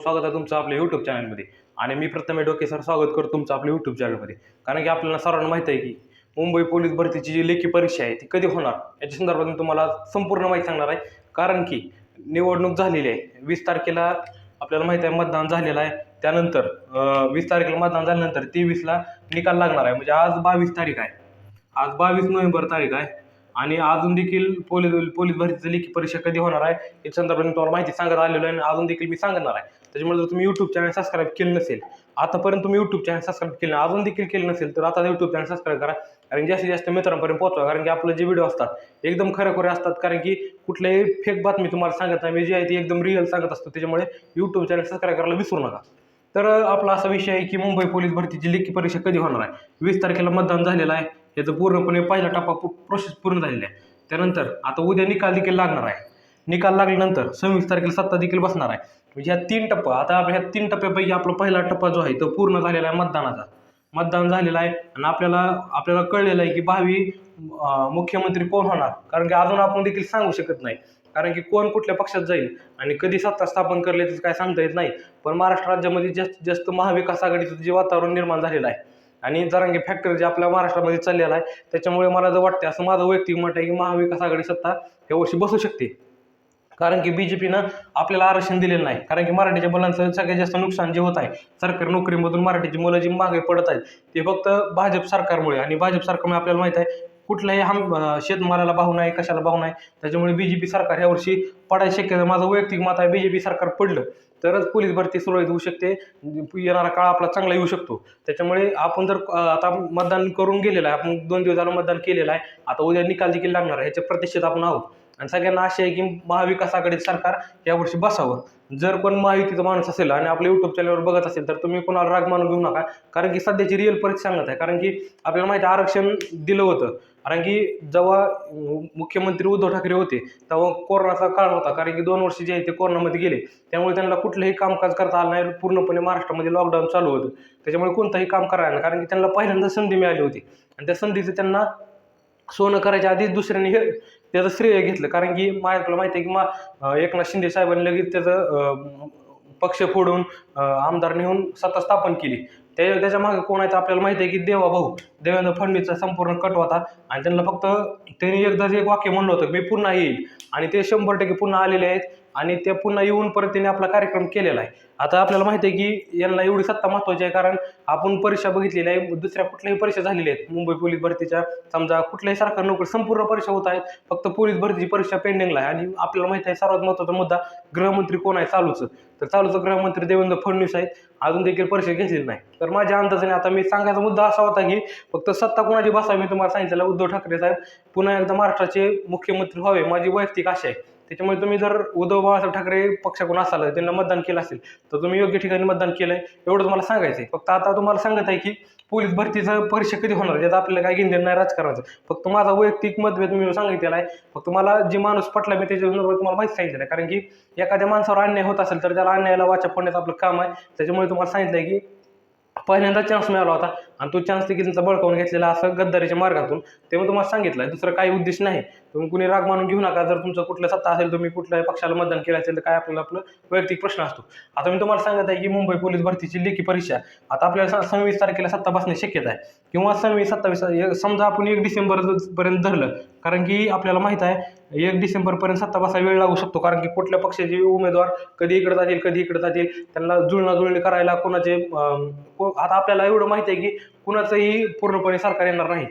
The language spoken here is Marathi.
स्वागत आहे तुमचं आपल्या यूट्यूब चॅनलमध्ये आणि मी प्रथमे डोके सर स्वागत करतो तुमचं आपल्या यूट्यूब चॅनलमध्ये कारण की आपल्याला सर्वांना माहीत आहे की मुंबई पोलीस भरतीची जी लेखी परीक्षा आहे ती कधी होणार? याच्या संदर्भात मी तुम्हाला संपूर्ण माहिती सांगणार आहे. कारण की निवडणूक झालेली आहे. वीस तारखेला आपल्याला माहिती आहे मतदान झालेलं आहे. त्यानंतर वीस तारखेला मतदान झाल्यानंतर तेवीसला निकाल लागणार आहे. म्हणजे आज बावीस तारीख आहे. आज बावीस नोव्हेंबर तारीख आहे. आणि अजून देखील पोलीस पोलीस भरतीची लेखी परीक्षा कधी होणार आहे? याच्या संदर्भात मी तुम्हाला माहिती सांगत आलेलो आहे आणि अजून देखील मी सांगणार आहे. त्याच्यामुळे जर तुम्ही यूट्यूब चॅनल सबस्क्राईब केलं नसेल आतापर्यंत तुम्ही यूट्यूब चॅनल सबस्क्राईब केलं अजून देखील केलं नसेल तर आता यूट्यूब चॅनल सबस्क्राईब करा. कारण जास्तीत जास्त मित्रांपर्यंत पोहोचवा. कारण की आपले जे व्हिडिओ असतात एकदम खरेखुरे असतात. कारण की कुठल्याही फेक बातमी तुम्हाला सांगत नाही. मी जी आहे ती एकदम रिअल सांगत असतो. त्याच्यामुळे यूट्यूब चॅनल सबस्क्राईब करायला विसरू नका. तर आपला असा विषय आहे की मुंबई पोलीस भरतीची लेखी परीक्षा कधी होणार आहे? वीस तारखेला मतदान झालेलं आहे. याचं पूर्णपणे पहिला टप्पा प्रोसेस पूर्ण झालेला आहे. त्यानंतर आता उद्या निकाल देखील लागणार आहे. निकाल लागल्यानंतर सव्वीस तारखेला सत्ता देखील बसणार आहे. म्हणजे ह्या तीन टप्पा आता आपण ह्या तीन टप्प्यापैकी आपला पहिला टप्पा जो आहे तो पूर्ण झालेला आहे मतदानाचा. मतदान झालेलं आहे आणि आपल्याला आपल्याला कळलेलं आहे की भावी मुख्यमंत्री कोण होणार? कारण की अजून आपण देखील सांगू शकत नाही. कारण की कोण कुठल्या पक्षात जाईल आणि कधी सत्ता स्थापन करले त्याचं काय सांगता येत नाही. पण महाराष्ट्र राज्यामध्ये जास्तीत जास्त महाविकास आघाडीचं जे वातावरण निर्माण झालेलं आहे आणि जरांगी फॅक्टर जे आपल्या महाराष्ट्रामध्ये चाललेला आहे त्याच्यामुळे मला जर वाटते असं माझं वैयक्तिक मत आहे की महाविकास आघाडी सत्ता या वर्षी बसू शकते. कारण की बी जे पीनं आपल्याला आरक्षण दिलेलं नाही. कारण की मराठीच्या मुलांचं सगळ्यात जास्त नुकसान जे होत आहे सरकारी नोकरीमधून मराठीची मुलं जी मागे पडत आहेत ते फक्त भाजप सरकारमुळे आणि भाजप सरकारमुळे आपल्याला माहीत आहे कुठल्याही हम शेतमालाला भाव नाही कशाला भाव नाही. त्याच्यामुळे बी जे पी सरकार ह्यावर्षी पडायला पडायची शक्यता माझं वैयक्तिक मत आहे बी जे पी सरकार पडलं तरच पोलीस भरती सुरळीत होऊ शकते. येणारा काळ आपला चांगला येऊ शकतो. त्याच्यामुळे आपण जर आता मतदान करून गेलेलं आहे आपण दोन दिवस झालं मतदान केलेलं आहे आता उद्या निकाल देखील लागणार आहे ह्याच्या प्रतीक्षेत आपण आहोत. आणि सगळ्यांना आशा आहे की महाविकासाकडे सरकार यावर्षी बसावं. जर कोण महायुतीचा माणूस असेल आणि आपल्या युट्यूब चॅनलवर बघत असेल तर तुम्ही कोणाला राग मानून घेऊ नका. कारण की सध्याची रिअल परिस्थिती सांगत आहे. कारण की आपल्याला माहिती आरक्षण दिलं होतं. कारण की जेव्हा मुख्यमंत्री उद्धव ठाकरे होते तेव्हा कोरोनाचा काळ होता. कारण की दोन वर्ष जे आहे ते कोरोनामध्ये गेले. त्यामुळे त्यांना कुठलंही कामकाज करता आलं नाही. पूर्णपणे महाराष्ट्रामध्ये लॉकडाऊन चालू होतं. त्याच्यामुळे कोणतंही काम करायला नाही. कारण की त्यांना पहिल्यांदा संधी मिळाली होती. आणि त्या संधीचं त्यांना सोनं करायच्या आधीच दुसऱ्यांनी हे त्याचं श्रेय घेतलं. कारण की माझ्या तुला माहिती आहे की मा एकनाथ शिंदे साहेबांनी लगेच त्याचं पक्ष फोडून आमदार नेऊन सत्ता स्थापन केली. त्या त्याच्यामागे कोण आहे तर आपल्याला माहिती आहे की देवा भाऊ देवेंद्र फडणवीसचा संपूर्ण कट होता आणि त्यांना फक्त त्यांनी एकदाच एक वाक्य म्हणलं होतं मी पुन्हा येईल आणि ते शंभर टक्के पुन्हा आलेले आहेत आणि ते पुन्हा येऊन परत त्यांनी आपला कार्यक्रम केलेला आहे. आता आपल्याला माहिती आहे की यांना एवढी सत्ता महत्त्वाची आहे कारण आपण परीक्षा बघितलेली आहे दुसऱ्या कुठल्याही परीक्षा झालेल्या आहेत. मुंबई पोलीस भरतीच्या समजा कुठल्याही सरकार नोकरी संपूर्ण परीक्षा होत आहेत फक्त पोलीस भरतीची परीक्षा पेंडिंगला आहे. आणि आपल्याला माहिती आहे सर्वात महत्त्वाचा मुद्दा गृहमंत्री कोण आहे? चालूचं. तर चालूचं गृहमंत्री देवेंद्र फडणवीस आहेत. अजून देखील परीक्षा घेतलेली नाही. तर माझ्या अंदाजाने आता मी सांगायचा मुद्दा असा होता की फक्त सत्ता कोणाची बसावी मी तुम्हाला सांगितलेला उद्धव ठाकरे साहेब. पुन्हा एकदा महाराष्ट्राचे मुख्यमंत्री व्हावे माझी वैयक्तिक आशा आहे. त्याच्यामुळे तुम्ही जर उद्धव बाळासाहेब ठाकरे पक्षाकडून असाल त्यांना मतदान केलं असेल तर तुम्ही योग्य ठिकाणी मतदान केलं आहे एवढं तुम्हाला सांगायचं आहे फक्त आता तुम्हाला सांगत आहे की पोलीस भरतीचं परीक्षा कधी होणार त्यात आपल्याला काय घेणं नाही राजकारणाचं. फक्त माझा वैयक्तिक मतभेद मी सांगितलेला आहे. फक्त मला जे माणूस पटला मी त्याच्या तुम्हाला माहिती सांगितलं आहे. कारण की एखाद्या माणसावर अन्याय होत असेल तर त्याला अन्यायाला वाचा फोडण्याचं आपलं काम आहे. त्याच्यामुळे तुम्हाला सांगितलं आहे की पहिल्यांदा चान्स मिळाला होता. आणि तो चान्स देखील त्यांचा बळकावून घेतलेला असं गद्दारीच्या मार्गातून तेव्हा तुम्हाला सांगितलं आहे दुसरं काही उद्देश नाही. तुम्ही कुणी राग मानून घेऊ नका जर तुमचं कुठलं सत्ता असेल तुम्ही कुठल्याही पक्षाला मतदान केलं असेल तर काय आपल्याला आपलं वैयक्तिक प्रश्न असतो. आता मी तुम्हाला सांगत आहे की मुंबई पोलीस भरतीची लेखी परीक्षा आता आपल्याला स- सव्वीस तारखेला सत्ता बसण्याची शक्यता आहे. किंवा सव्वीस सत्तावीस समजा आपण एक डिसेंबर पर्यंत धरलं कारण की आपल्याला माहीत आहे एक डिसेंबरपर्यंत सत्ता बसायला वेळ लागू शकतो कारण की कुठल्या पक्षाचे उमेदवार कधी इकडे जातील कधी इकडे जातील त्यांना जुळणाजुळणी करायला कोणाचे को- आता आपल्याला एवढं माहिती आहे की कुणाचंही पूर्णपणे सरकार येणार नाही.